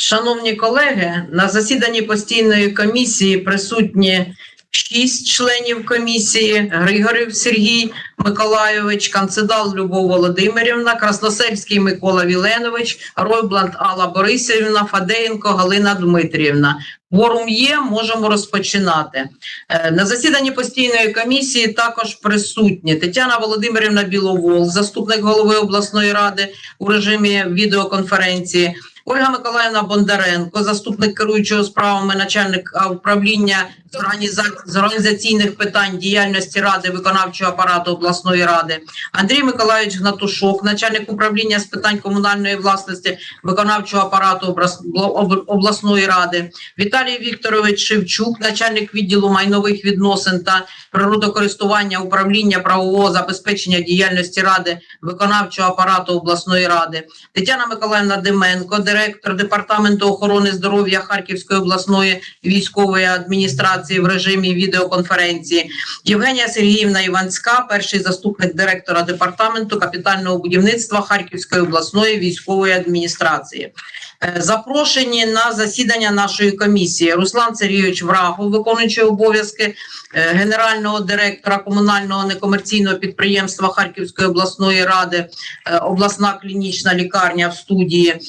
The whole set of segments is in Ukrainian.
Шановні колеги, на засіданні постійної комісії присутні шість членів комісії: Григорів Сергій Миколайович, Канцедал Любов Володимирівна, Красносельський Микола Віленович, Ройбланд Алла Борисівна, Фадеєнко Галина Дмитріївна. Кворум є, можемо розпочинати. Е, На засіданні постійної комісії також присутні Тетяна Володимирівна Біловол, заступник голови обласної ради у режимі відеоконференції. Ольга Миколаївна Бондаренко, заступник керуючого справами начальника управління з організаційних питань діяльності ради виконавчого апарату обласної ради, Андрій Миколаївич Гнатушок, начальник управління з питань комунальної власності виконавчого апарату обласної ради, Віталій Вікторович Шевчук, начальник відділу майнових відносин та природокористування управління правового забезпечення діяльності ради виконавчого апарату обласної ради, Тетяна Миколаївна Деменко, директор департаменту охорони здоров'я Харківської обласної військової адміністрації в режимі відеоконференції, Євгенія Сергіївна Іванська, перший заступник директора департаменту капітального будівництва Харківської обласної військової адміністрації. Е, Запрошені на засідання нашої комісії Руслан Сергійович Врагов, виконуючий обов'язки е, генерального директора комунального некомерційного підприємства Харківської обласної ради, е, обласна клінічна лікарня в студії.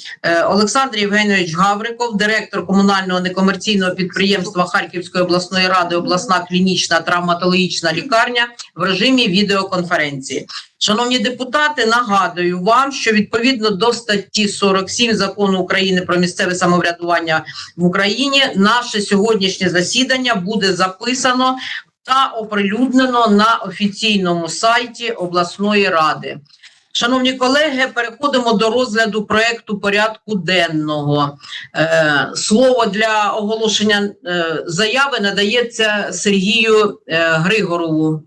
Олександр Євгенович Гавриков, директор комунального некомерційного підприємства Харківської обласної ради, обласна клінічна травматологічна лікарня в режимі відеоконференції. Шановні депутати, нагадую вам, що відповідно до статті 47 закону України про місцеве самоврядування в Україні, наше сьогоднішнє засідання буде записано та оприлюднено на офіційному сайті обласної ради. Шановні колеги, переходимо до розгляду проекту порядку денного. Е, слово для оголошення е, заяви надається Сергію е, Григорову.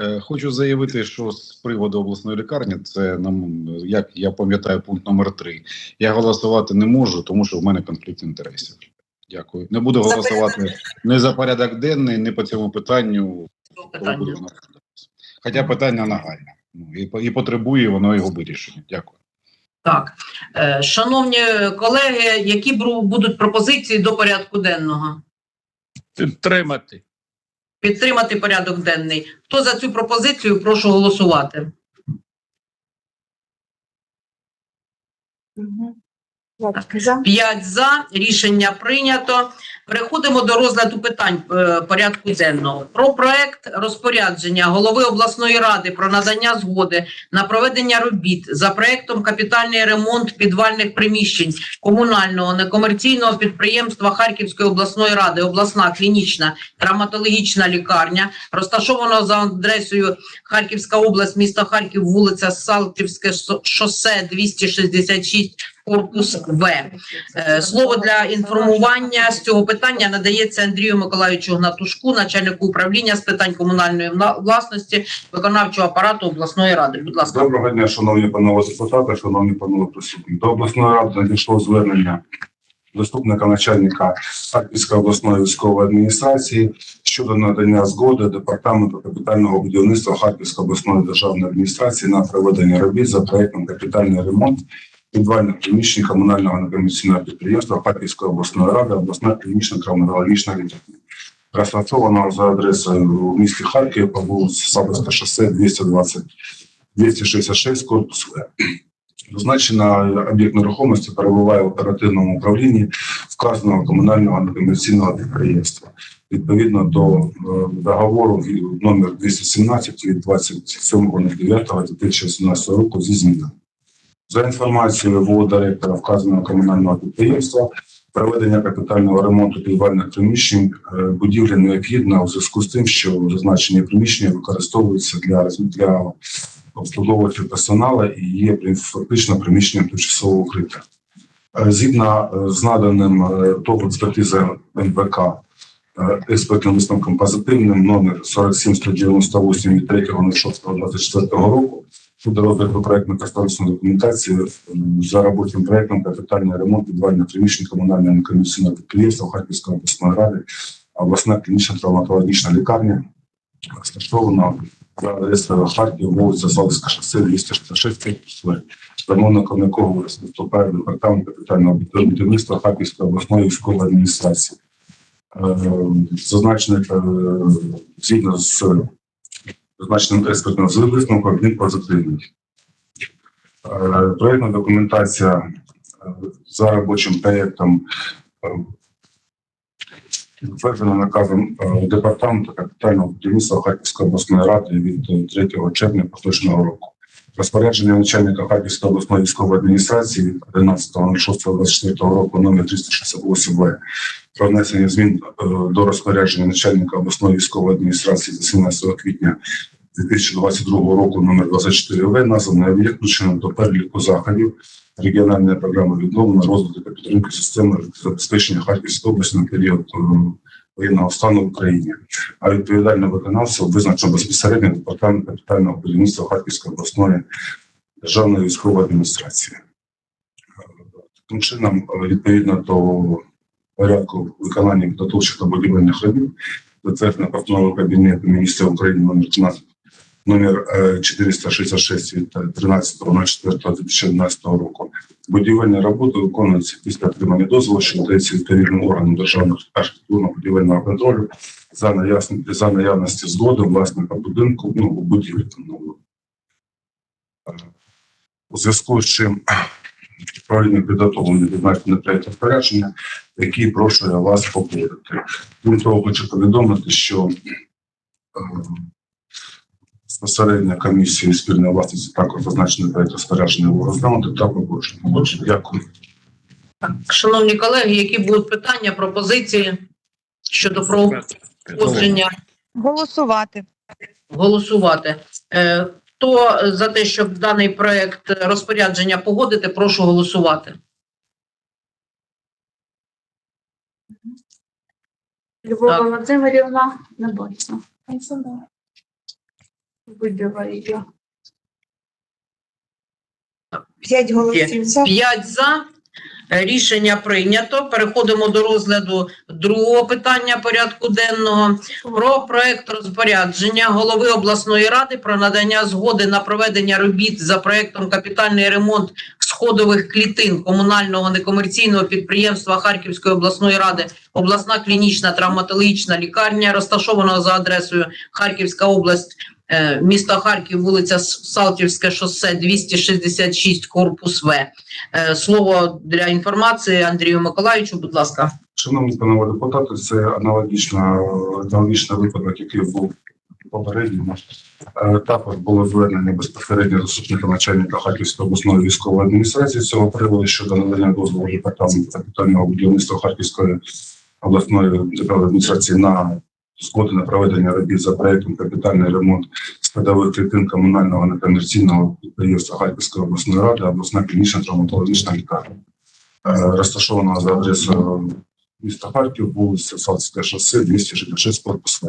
Е, Хочу заявити, що з приводу обласної лікарні, це нам, як я пам'ятаю, пункт номер 3 Я голосувати не можу, тому що в мене конфлікт інтересів. Дякую. Не буду голосувати не за порядок денний, не по цьому питанню. Хоча питання нагальне ну, і, і потребує воно його вирішення. Дякую. Так, Е, шановні колеги, які будуть пропозиції до порядку денного? Підтримати. Підтримати порядок денний. Хто за цю пропозицію? Прошу голосувати. П'ять за рішення прийнято. Переходимо до розгляду питань е, порядку денного. Про проект розпорядження голови обласної ради про надання згоди на проведення робіт за проектом капітальний ремонт підвальних приміщень комунального некомерційного підприємства Харківської обласної ради, обласна клінічна травматологічна лікарня, розташованого за адресою Харківська область, місто Харків, вулиця Салтівське шо- шосе 266, корпус В. Е, Слово для інформування з цього питання надається Андрію Миколаївичу Гнатушку, начальнику управління з питань комунальної власності, виконавчого апарату обласної ради. Будь ласка. Доброго дня, шановні панове депутати, шановні панове присутні. До обласної ради надійшло звернення заступника начальника Харківської обласної військової адміністрації щодо надання згоди департаменту капітального будівництва Харківської обласної державної адміністрації на проведення робіт за проектом капітальний ремонт підвальних приміщень комунального некомерційного підприємства Харківської обласної ради, обласна клінічна травматологічна лікарня. Розташована за адресою в місті Харків по вулиці Сабовське шосе 220 266 корпус В. Зазначена об'єкт нерухомості перебуває в оперативному управлінні вказаного комунального некомерційного підприємства. Відповідно до е, договору номер 217 від 27.09.2017 року зі змінами. За інформацією ВО вказаного комунального підприємства, проведення капітального ремонту підвальних приміщень е, будівлі необхідна у зв'язку з тим, що зазначені приміщення використовуються для, для обслуговувачі персоналу і є фактично приміщенням тимчасового укриття. Е, Згідно е, з наданим ТОВ експертизи НБК е, експертним висновком позитивним номер 4798 від 3.06.24 року щодо розгляду проектно-кошторисної документації за робочим проектом капітальний ремонт підвальних приміщень комунального некомерційного підприємства Харківської обласної ради, обласна клінічна травматологічна лікарня розташована за адресою Харків, вулиця Солицька шосе 266 В, замовником якого виступає департамент капітального будівництва Харківської обласної військової адміністрації. Е, Зазначений е, згідно з зазначеним експертним висновком він позитивний. Е, Проєктна документація е, за робочим проєктом затверджена наказом е, департаменту капітального будівництва Харківської обласної ради від е, 3 червня поточного року. Розпорядження начальника Харківської обласної військової адміністрації від 11.06.24 року номер 368 В про внесення змін е, до розпорядження начальника обласної військової адміністрації за 17 квітня 2022 року номер 24 В названий об'єкт до переліку заходів регіональної програми відновлення розвитку та підтримки системи забезпечення Харківської області на період е, воєнного стану в Україні. А відповідальним виконавцем визначено безпосередньо департамент капітального будівництва Харківської обласної державної військової адміністрації. Таким чином, відповідно до порядку виконання підготовчих та будівельних робіт, затверджено постанова Кабінету міністрів України номер 13 номер е, 466 від 13.04.2011 року. Будівельні роботи виконуються після отримання дозволу, що надається відповідним органам державного архітектурно-будівельного контролю за наявності, за наявності згоди власника будинку ну, будівлі. Ну, е, У зв'язку з чим правильно підготовлені відзначені проєкт розпорядження, які прошу я вас погодити. Крім того, хочу повідомити, що е, безпосередньо комісії спільної власності також зазначений проєкт розпорядження було розглянути та. Отже, Дякую. Так, Шановні колеги, які будуть питання, пропозиції щодо проходження Голосувати. голосувати? Е, Хто за те, щоб даний проект розпорядження погодити, прошу голосувати. Любова Так. Владимирівна не бачу. Виділа я. П'ять голосів за. П'ять за. Рішення прийнято. Переходимо до розгляду другого питання порядку денного про проект розпорядження голови обласної ради про надання згоди на проведення робіт за проектом капітальний ремонт сходових клітин комунального некомерційного підприємства Харківської обласної ради обласна клінічна травматологічна лікарня, розташованого за адресою Харківська область. е, Місто Харків, вулиця Салтівське шосе 266, корпус В. Е, Слово для інформації Андрію Миколаївичу, будь ласка. Шановні панове депутати, це аналогічна, аналогічний випадок, який був попередньо. Е, Також було звернення безпосередньо заступника начальника Харківської обласної військової адміністрації цього приводу щодо надання дозволу департаменту капітального будівництва Харківської обласної адміністрації на згоди на проведення робіт за проектом капітальний ремонт складових клітин комунального некомерційного підприємства Харківської обласної ради, обласна клінічна травматологічна лікарня, Е, розташована за адресою міста Харків, вулиця Салтське шосе, 266 корпус.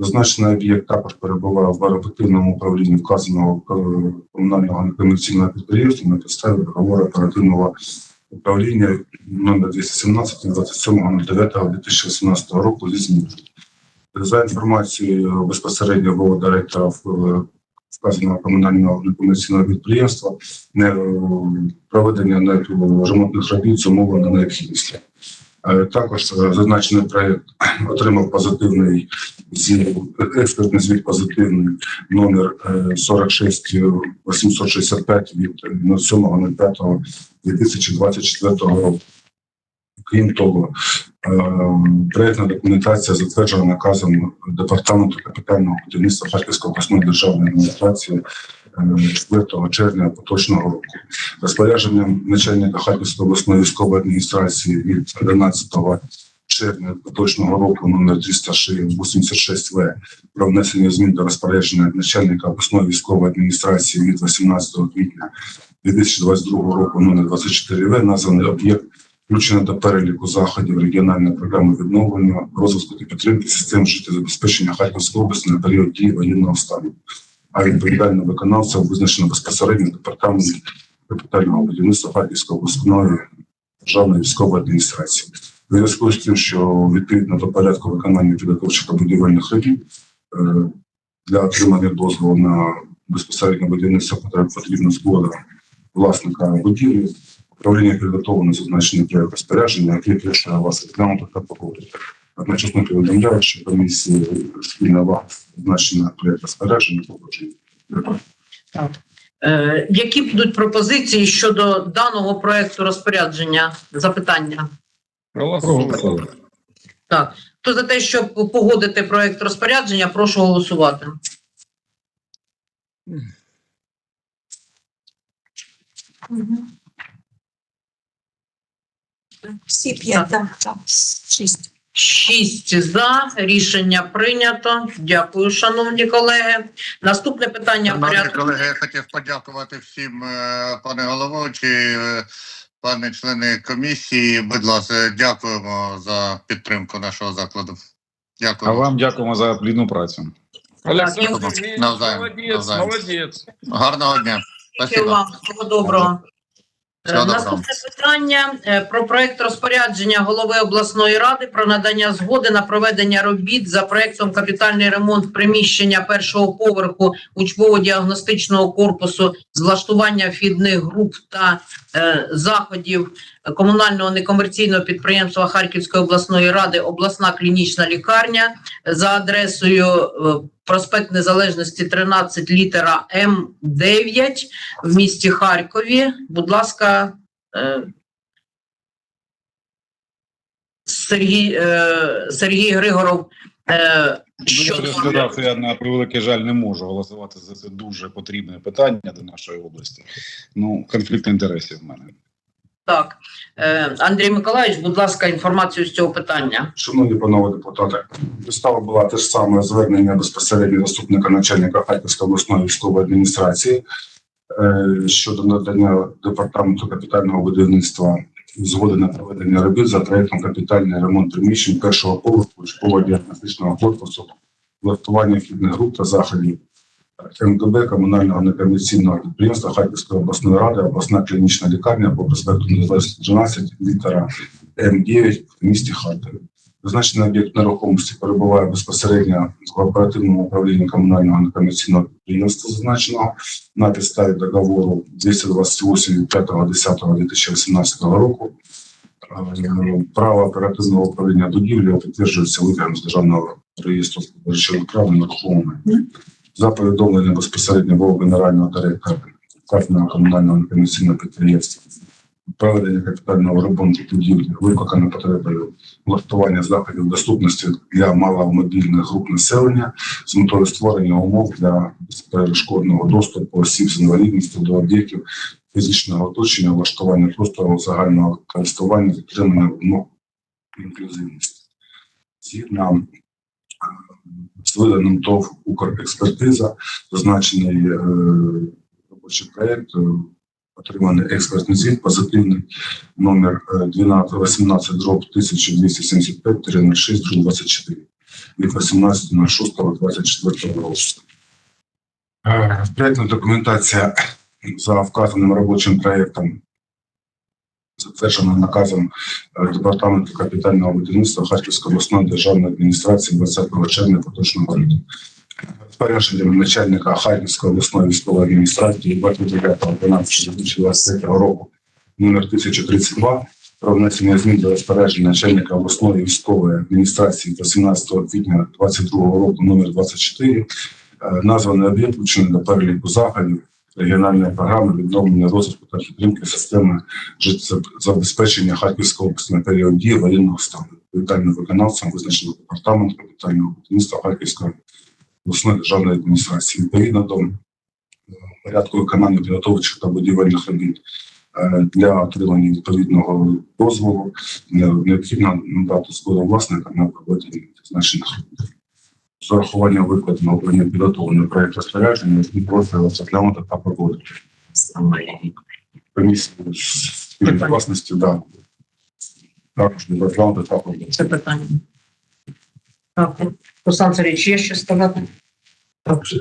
Зазначений об'єкт також перебуває в оперативному управлінні вказаного е, комунального некомерційного підприємства на підставі договору оперативного управління номер 217 27.09.2018 року зі зміною. За інформацією безпосередньо було директора вказаного комунального некомерційного підприємства, е, проведення ремонтних робіт зумовлено необхідністю. Е, Також е, зазначений проект отримав позитивний експертний звіт позитивний номер е, 46865 від 07.05.2024 року. Крім того, е, проєктна документація затверджена наказом департаменту капітального будівництва Харківської обласної державної адміністрації е, 4 червня поточного року. Розпорядженням начальника Харківської обласної військової адміністрації від 11 червня поточного року номер 386 В про внесення змін до розпорядження начальника обласної військової адміністрації від 18 квітня 2022 року номер 24 В названий об'єкт включено до переліку заходів регіональної програми відновлення, розвитку та підтримки систем життєзабезпечення Харківської області на період дії воєнного стану. А відповідальним виконавцем визначено безпосередньо департамент капітального будівництва Харківської обласної державної військової адміністрації. У зв'язку з тим, що відповідно до порядку виконання підготовчих та будівельних робіт е, для отримання дозволу на безпосередньо будівництво потрібна згода власника будівлі. Управління підготовлено зазначений проект розпорядження, який прошу вас розглянути та погодити. Одночасно повідомляю, що комісії спільна вага зазначена проект розпорядження погодження. Е, Які будуть пропозиції щодо даного проекту розпорядження? Запитання. Так, хто за те, щоб погодити проект розпорядження, прошу голосувати. Всі п'ять, так, так, шість. Шість за рішення прийнято. Дякую, шановні колеги. Наступне питання Шановні порядку. колеги, я хотів подякувати всім, е, пане головуючий, е, пане члени комісії. Будь ласка, дякуємо за підтримку нашого закладу. Дякую. А вам дякуємо за плідну працю. Олександр молодець, молодець. Гарного дня. Дякую вам. Всього доброго. Е. Наступне питання е, про проект розпорядження голови обласної ради про надання згоди на проведення робіт за проектом капітальний ремонт приміщення першого поверху учбово-діагностичного корпусу з влаштування вхідних груп та е, заходів комунального некомерційного підприємства Харківської обласної ради обласна клінічна лікарня за адресою е, проспект Незалежності 13 літера М9 в місті Харкові. Будь ласка, е, Сергій, е, Сергій Григоров. Е, Що розглядати, я на превеликий жаль не можу голосувати за це дуже потрібне питання для нашої області. Ну, конфлікт інтересів в мене. Так, е, Андрій Миколаївич, будь ласка, інформацію з цього питання. Шановні панове депутати, вистава була те ж саме звернення безпосередньо заступника начальника Харківської обласної військової адміністрації е, щодо надання департаменту капітального будівництва згоди на проведення робіт за проектом капітальний ремонт приміщень першого поверху школи діагностичного корпусу, влаштування вхідних груп та заходів МКБ комунального некомерційного підприємства Харківської обласної ради, обласна клінічна лікарня по проспекту Незалежності 12 літера М9 в місті Харкові. Зазначений об'єкт нерухомості перебуває безпосередньо в оперативному управлінні комунального некомерційного підприємства, зазначеного на підставі договору 228 від 5.10.2018 року. Е, Право оперативного управління будівлі підтверджується витягом з державного реєстру прав на нерухоме. За повідомленням безпосередньо був генерального директора Харківського комунального некомерційного підприємства проведення капітального ремонту будівлі викликано потребою влаштування заходів доступності для маломобільних груп населення з метою створення умов для безперешкодного доступу осіб з інвалідністю до об'єктів фізичного оточення, влаштування простору загального користування, підтримання вимог інклюзивності. Згідно з виданим ТОВ «Укрекспертиза», зазначений е, робочий проєкт, е, отриманий експертний звіт позитивний номер е, 12 18 дроб 1275 06 24 від 18.06.24 року. Е, Проєктна документація за вказаним робочим проєктом затверджена наказом е, Департаменту капітального будівництва Харківської обласної державної адміністрації 20 червня поточного року. Розпорядженням начальника Харківської обласної військової адміністрації 29.12.2023 року номер 1032 про внесення змін до розпорядження начальника обласної військової адміністрації 18 квітня 2022 року номер 24 Е, названий об'єкт включений до переліку заходів регіональної програми відновлення розвитку та підтримки системи життєзабезпечення Харківської області на період дії воєнного стану. Відповідальним виконавцем визначено департамент капітального будівництва Харківської обласної державної адміністрації. Відповідно до е, порядку виконання підготовчих та будівельних робіт е, для отримання відповідного дозволу е, необхідно надати згоду власника на проведення зазначених робіт. З урахуванням викладеного обрання підготовленого проєкту розпорядження і просто розглянути та погодити. Комісію з власності, да. Також не розглянути та погодити. Це питання. Руслан Сергійович, є що сказати?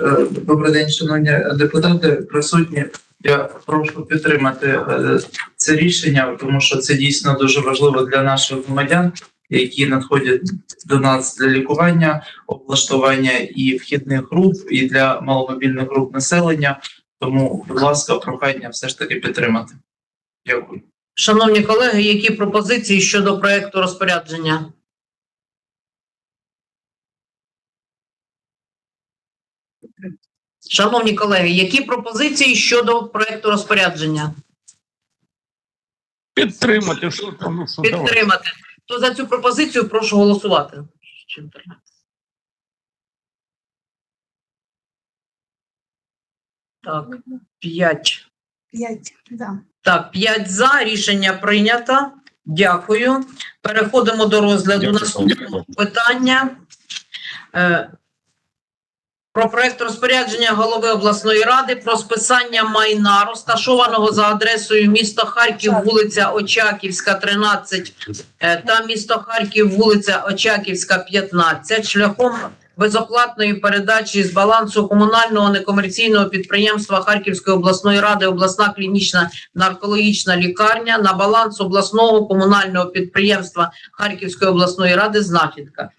Е, Добрий день, шановні депутати, присутні. Я прошу підтримати е, це рішення, тому що це дійсно дуже важливо для наших громадян. Які надходять до нас для лікування, облаштування і вхідних груп, і для маломобільних груп населення. Тому, будь ласка, прохання все ж таки підтримати. Дякую. Шановні колеги, які пропозиції щодо проекту розпорядження? Шановні колеги, які пропозиції щодо проекту розпорядження? Підтримати, що там, ну що давай. Хто за цю пропозицію, прошу голосувати. Так, п'ять. П'ять, да. Так, 5 за, рішення прийнято. Дякую. Переходимо до розгляду Дякую. наступного питання. Про проект розпорядження голови обласної ради про списання майна, розташованого за адресою місто Харків, вулиця Очаківська, 13, е, та місто Харків, вулиця Очаківська, 15, шляхом безоплатної передачі з балансу комунального некомерційного підприємства Харківської обласної ради обласна клінічна наркологічна лікарня на баланс обласного комунального підприємства Харківської обласної ради знахідка.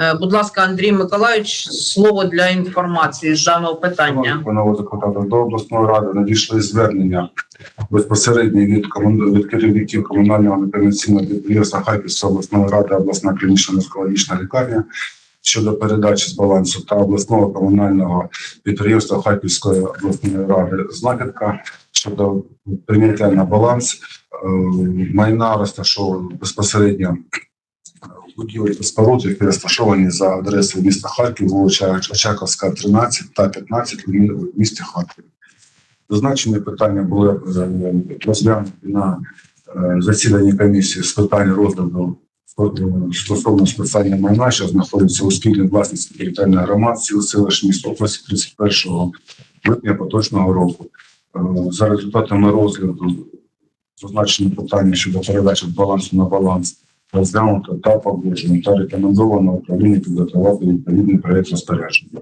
Е, Будь ласка, Андрій Миколаївич, слово для інформації з даного питання. Панове депутати, до обласної ради надійшли звернення безпосередньо від, від керівників комунального некомерційного підприємства Харківської обласної ради, обласна клінічна наркологічна лікарня щодо передачі з балансу та обласного комунального підприємства Харківської обласної ради знахідка щодо прийняття на баланс е, майна розташованого безпосередньо будівель та споруд, які розташовані за адресою міста Харків, вулиця Очаковська, 13 та 15 в місті Харків. Зазначені питання були е, розглянуті на е, засіданні комісії з питань розгляду е, стосовно списання майна, що знаходиться у спільній власності територіальної громад сіл селищ міст області 31 липня поточного року. За результатами розгляду зазначені питання щодо передачі балансу на баланс розглянуто та погоджено та рекомендовано управління підготувати відповідний проєкт розпорядження.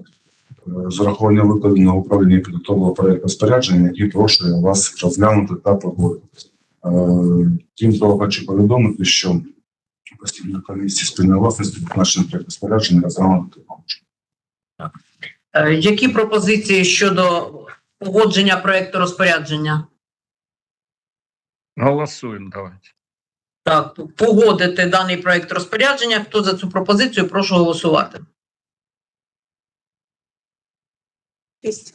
Е, З урахуванням викладеного управління підготовило проєкт розпорядження, який прошу вас розглянути та погодити. Е, Крім того, хочу повідомити, що постійна комісія спільної власності зазначений проєкт розпорядження розглянути може. Е, Які пропозиції щодо погодження проекту розпорядження? Голосуємо, давайте. Так, погодити даний проект розпорядження. Хто за цю пропозицію, прошу голосувати. Шість.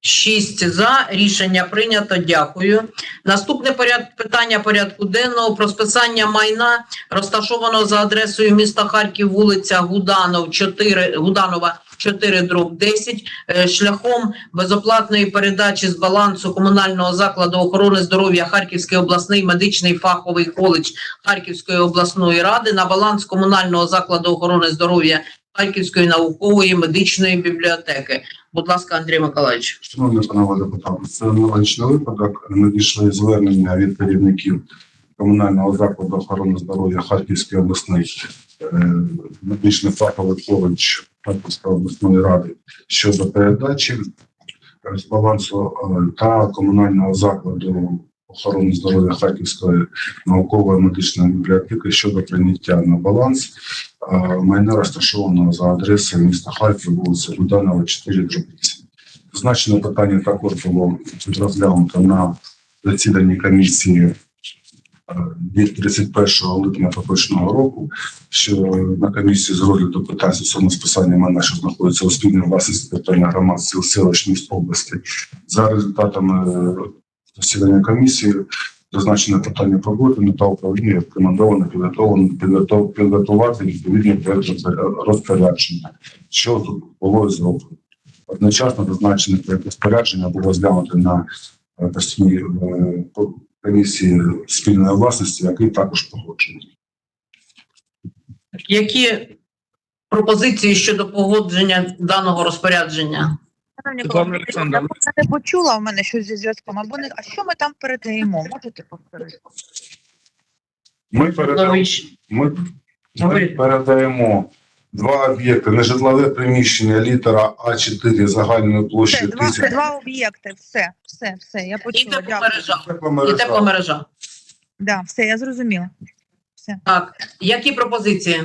Шість за рішення прийнято. Дякую. Наступне поряд питання порядку денного про списання майна, розташованого за адресою міста Харків, вулиця Гуданов, 4, Гуданова, 4 дроб 10, е, шляхом безоплатної передачі з балансу комунального закладу охорони здоров'я Харківський обласний медичний фаховий коледж Харківської обласної ради на баланс комунального закладу охорони здоров'я Харківської наукової медичної бібліотеки. Будь ласка, Андрій Миколаївич. Шановні панове депутати, це аналогічний випадок. Надійшли звернення від керівників комунального закладу охорони здоров'я Харківської обласної е, медичний фаховий коледж Харківської обласної ради щодо передачі е, з балансу е, та комунального закладу охорони здоров'я Харківської наукової медичної бібліотеки щодо прийняття на баланс е, майна розташованого за адресою міста Харків, вулиця Буданова, 4 дробиці. Зазначене питання також було розглянуто на засіданні комісії від 31 липня поточного року, що на комісії з розгляду питань стосовно списання майна, що знаходиться у спільній власності територіальних громад сіл селищ міст області. За результатами е, засідання комісії зазначене питання погоджено та управління рекомендовано підготовлено підготов- підготувати відповідний проект розпоря- розпорядження, що було зроблено. Одночасно зазначене проект розпорядження було розглянуто на е, постійній е, комісії спільної власності, який також погоджений. Які пропозиції щодо погодження даного розпорядження? Шановні я просто не почула в мене щось зі зв'язком, або не а що ми там передаємо? Можете повторити? Ми передаємо, ми, ми передаємо два об'єкти: нежитлове приміщення літера А4 загальною Все, площею два, 1000. два об'єкти, все, все, все, я І почула. Дякую. тепломережа. І Тепломережа. тепломережа. Да, все, я зрозуміла. Все. Так, які пропозиції?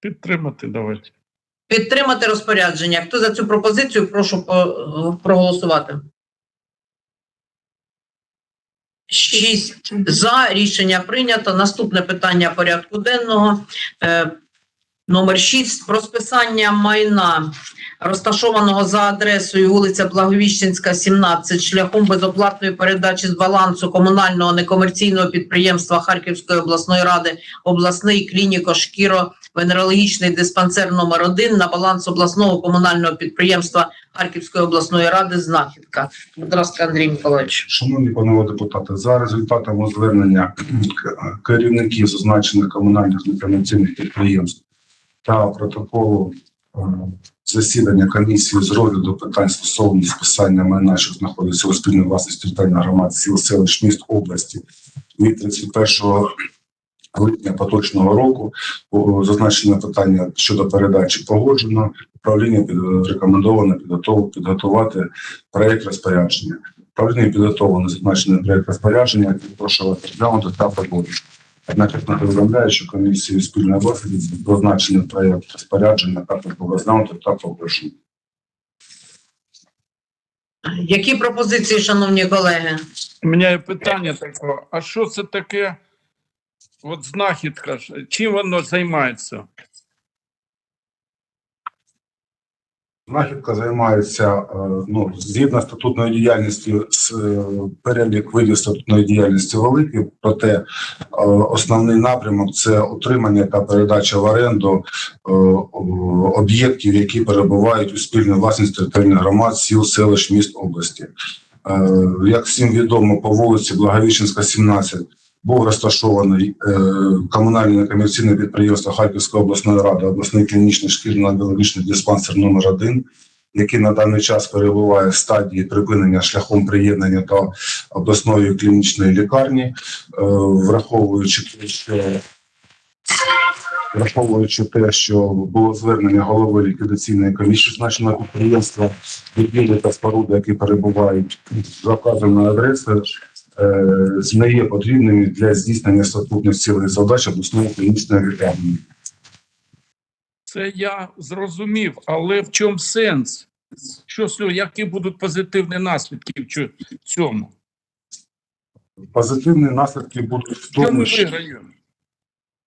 Підтримати давайте. Підтримати розпорядження. Хто за цю пропозицію, прошу проголосувати. Шість за рішення прийнято. Наступне питання порядку денного. Е, Номер 6. Про списання майна, розташованого за адресою вулиця Благовіщенська, 17, шляхом безоплатної передачі з балансу комунального некомерційного підприємства Харківської обласної ради обласний клініко-шкіро венерологічний диспансер номер 1 на баланс обласного комунального підприємства Харківської обласної ради «Знахідка». Будь ласка, Андрій Миколаївич. Шановні панове депутати, за результатами звернення керівників зазначених комунальних некомерційних підприємств та протоколу е, засідання комісії з розгляду питань стосовно списання майна, що знаходиться у спільній власності територіальної громад сіл, селищ, міст області від 31 липня поточного року зазначене питання щодо передачі погоджено. Управління рекомендовано підготувати проект розпорядження. Правильно підготовлено зазначений проект розпорядження, прошу вас розглянути та погодити. Однак що комісією спільної власності зазначений проєкт розпорядження також розглянути та попрошу. Які пропозиції, шановні колеги? У мене є питання таке, а що це таке? От знахідка, чим воно займається? Знахідка займається е, ну, згідно статутної діяльності з е, перелік видів статутної діяльності великий, проте е, основний напрямок це утримання та передача в оренду об'єктів, які перебувають у спільній власності територіальних громад, сіл, селищ, міст області. Як всім відомо, по вулиці Благовіщенська, 17 був розташований е, комунальне некомерційне підприємство Харківської обласної ради, обласний клінічний шкільно-біологічний диспансер номер 1 який на даний час перебуває в стадії припинення шляхом приєднання до обласної клінічної лікарні, е, враховуючи те, що Враховуючи те, що було звернення голови ліквідаційної комісії значеного підприємства, будівлі та споруди, які перебувають за вказаною адресою, не є потрібними для здійснення статутних цілей і задач обласної клінічної лікарні. Це я зрозумів, але в чому сенс? Що які будуть позитивні наслідки в цьому? Позитивні наслідки будуть в тому, ми виграємо?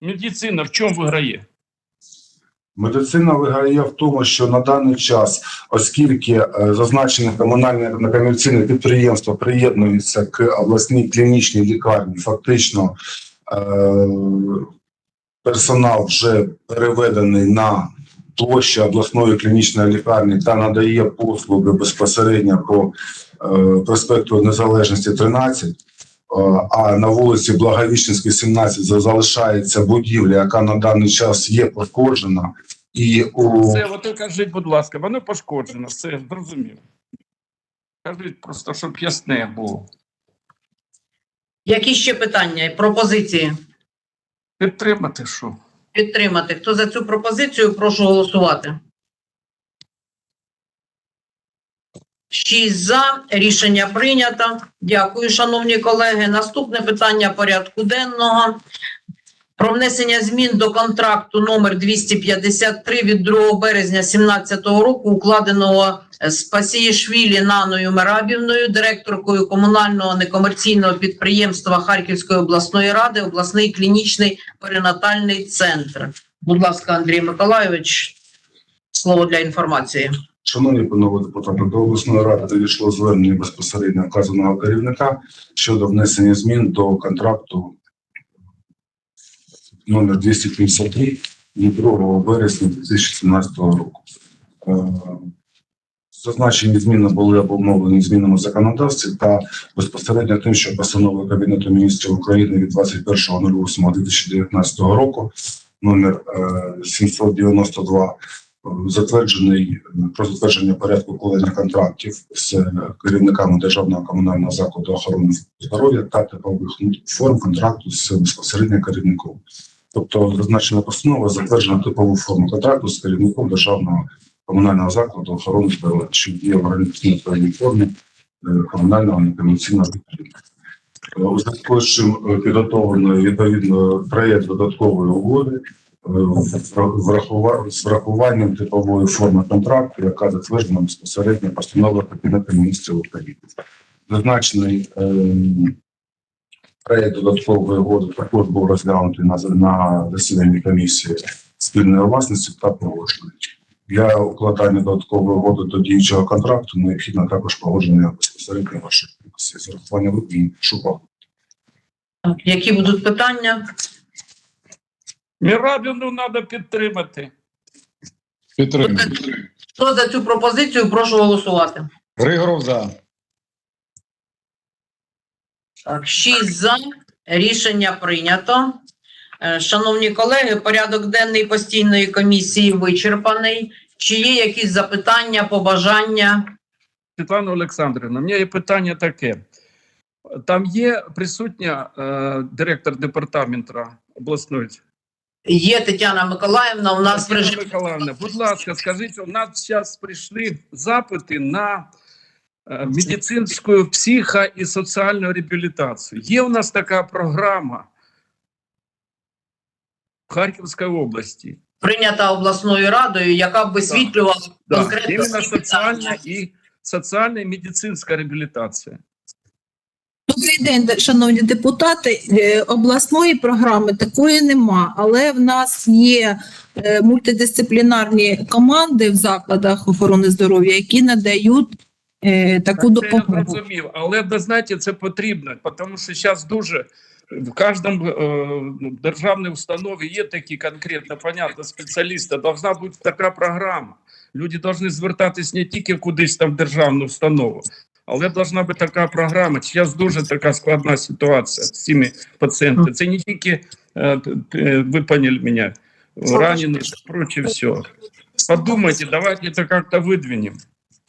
Медицина в чому виграє? Медицина виграє в тому, що на даний час, оскільки е, зазначене комунальне некомерційне підприємство приєднується к обласній клінічній лікарні, фактично е, персонал вже переведений на площі обласної клінічної лікарні та надає послуги безпосередньо по е, проспекту Незалежності 13. Е, А на вулиці Благовіщенській, 17 залишається будівля, яка на даний час є пошкоджена, і у Це, от кажіть, будь ласка, воно пошкоджено, все, зрозуміло. Кажіть просто, щоб ясне було. Які ще питання і пропозиції? Підтримати що? Підтримати. Хто за цю пропозицію, прошу голосувати. Шість за. Рішення прийнято. Дякую, шановні колеги. Наступне питання порядку денного. Про внесення змін до контракту номер 253 від 2 березня 2017 року, укладеного з Пасієшвілі Наною Мерабівною, директоркою комунального некомерційного підприємства Харківської обласної ради, обласний клінічний перинатальний центр. Будь ласка, Андрій Миколайович, слово для інформації. Шановні панове депутати, до обласної ради надійшло звернення безпосередньо вказаного керівника щодо внесення змін до контракту номер 253 від 2 вересня 2017 року. Е, Зазначені зміни були обумовлені змінами законодавстві та безпосередньо тим, що постановою Кабінету міністрів України від 21.08.2019 року номер е, 792 затверджений е, про затвердження порядку укладення контрактів з е, керівниками державного комунального закладу охорони здоров'я та типових форм контракту з безпосередньо керівником. Тобто зазначена постанова затверджена типову форму контракту з керівником державного комунального закладу охорони здоров'я, що є в організаційній формі е, комунального некомерційного підприємства. У зв'язку з чим е, підготовлено відповідно проєкт додаткової угоди е, з врахуванням типової форми контракту, яка затверджена безпосередньо постановою Кабінету міністрів України. Зазначений е, проєкт додаткової угоди також був розглянутий на, на засіданні комісії спільної власності та погоджений. Для укладання додаткової угоди до діючого контракту необхідно також погодження безпосередньо вашої комісії з урахуванням шукав. Які будуть питання? Мірадину треба підтримати. Підтримую. Хто за цю пропозицію, прошу голосувати. Григоров за. Так, 6 за. Рішення прийнято. Е, Шановні колеги, порядок денний постійної комісії вичерпаний. Чи є якісь запитання, побажання? Світлана Олександрівна, у мене є питання таке. Там є присутня е, директор департаменту обласної Є Тетяна Миколаївна. У нас в Тетяна режимі Миколаївна, будь ласка, скажіть, у нас зараз прийшли запити на е, медицинську психо- і соціальну реабілітацію. Є у нас така програма в Харківській області. прийнята обласною радою, яка б висвітлювала Да, конкретно ці соціальна і соціальна і медицинська реабілітація. Добрий день, шановні депутати. Е, Обласної програми такої нема, але в нас є е, мультидисциплінарні команди в закладах охорони здоров'я, які надають е, таку я допомогу. зрозумів, але ви знаєте, це потрібно, тому що зараз дуже в кожному е, державній установі є такі конкретно, понятно, спеціалісти. Должна бути така програма. Люди повинні звертатись не тільки кудись там в державну установу, але повинна бути така програма. Зараз дуже така складна ситуація з цими пацієнтами. Це не тільки, е, е, ви поняли мене, ранені, проче все. Подумайте, давайте це як-то выдвинем.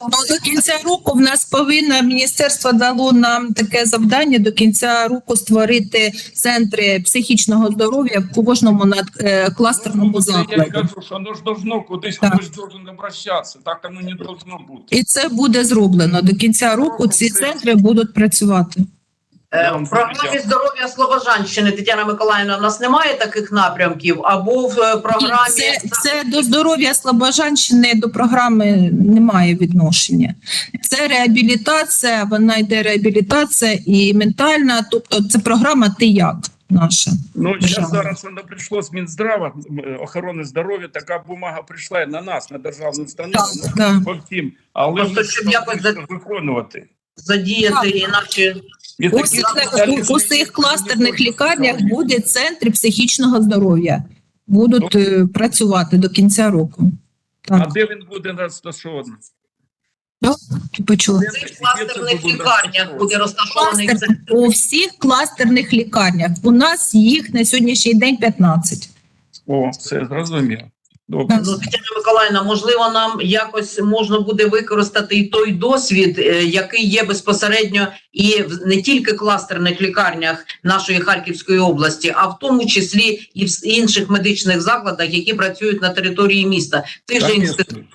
Ну, до кінця року в нас повинно міністерство дало нам таке завдання до кінця року створити центри психічного здоров'я в кожному над е, кластерному закладі. я кажу, що воно ж должно кудись Так. хтось должен обращатися. Так воно не должно бути. І це буде зроблено до кінця року. Ці центри будуть працювати. Е, В програмі здоров'я Слобожанщини Тетяна Миколаївна, у нас немає таких напрямків, або в е, програмі Це, це до здоров'я Слобожанщини до програми немає відношення. Це реабілітація, вона йде реабілітація і ментальна, тобто це програма Ти як наша. Ну зараз зараз воно прийшло з Мінздрава охорони здоров'я. Така бумага прийшла і на нас, на державну установу. Так, да. по всім. Але Просто щоб якось за- виконувати. задіяти іначе. І У такі всіх, у всіх кластерних лікарнях буде центри психічного здоров'я. Будуть е, працювати до кінця року. А де він буде розташований? почула. В цих кластерних лікарнях буде розташований Кластер центр. у всіх кластерних лікарнях. У нас їх на сьогоднішній день 15. О, все зрозуміло. Добре. Ну, Тетяна Миколаївна, можливо, нам якось можна буде використати і той досвід, е, який є безпосередньо і в не тільки кластерних лікарнях нашої Харківської області, а в тому числі і в інших медичних закладах, які працюють на території міста. Тих же інститутів.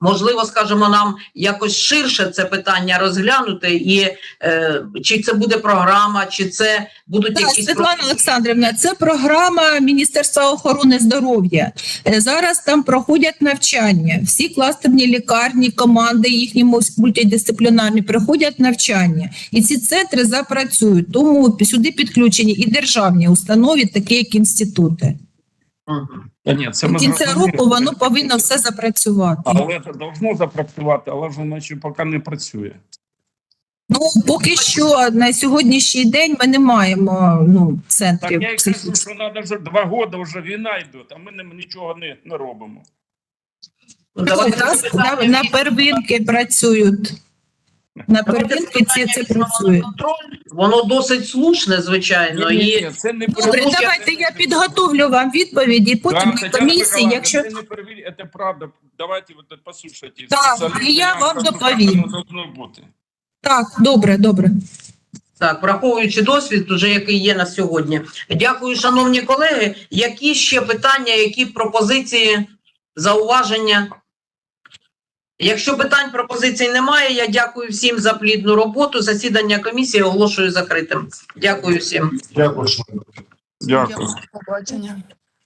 Можливо, скажімо, нам якось ширше це питання розглянути, і е, чи це буде програма, чи це будуть Так, якісь Світлана Олександрівна, це програма Міністерства охорони здоров'я. Е, Зараз там проходять навчання. Всі кластерні лікарні, команди їхні мультидисциплінарні проходять навчання. І ці центри запрацюють. Тому сюди підключені і державні установи, такі як інститути. Та ні, це До ми кінця зрозуміли. року воно повинно все запрацювати. Але це должно запрацювати, але ж воно ще поки не працює. Ну поки що на сьогоднішній день ми не маємо ну Так центрів. я психічних. кажу, що треба вже два роки вже війна йде, а ми нічого не, не робимо. Ну, Так, це на, на первинки працюють. На Давайте первинки це, працює. контроль. Воно досить слушне, звичайно, Ні, ні, і ні, це не Добре, давайте я підготовлю вам відповіді, потім Да, на Тетяна комісії, Миколаївна, якщо це не перевір- це правда. Давайте вот послухайте. Так, і я вам доповім. должно бути. так, добре, добре. так, враховуючи досвід, уже який є на сьогодні. Дякую, шановні колеги. Які ще питання, які пропозиції, зауваження? Якщо питань пропозицій немає, я дякую всім за плідну роботу. Засідання комісії оголошую закритим. Дякую всім. Дякую. Дякую. Побачення.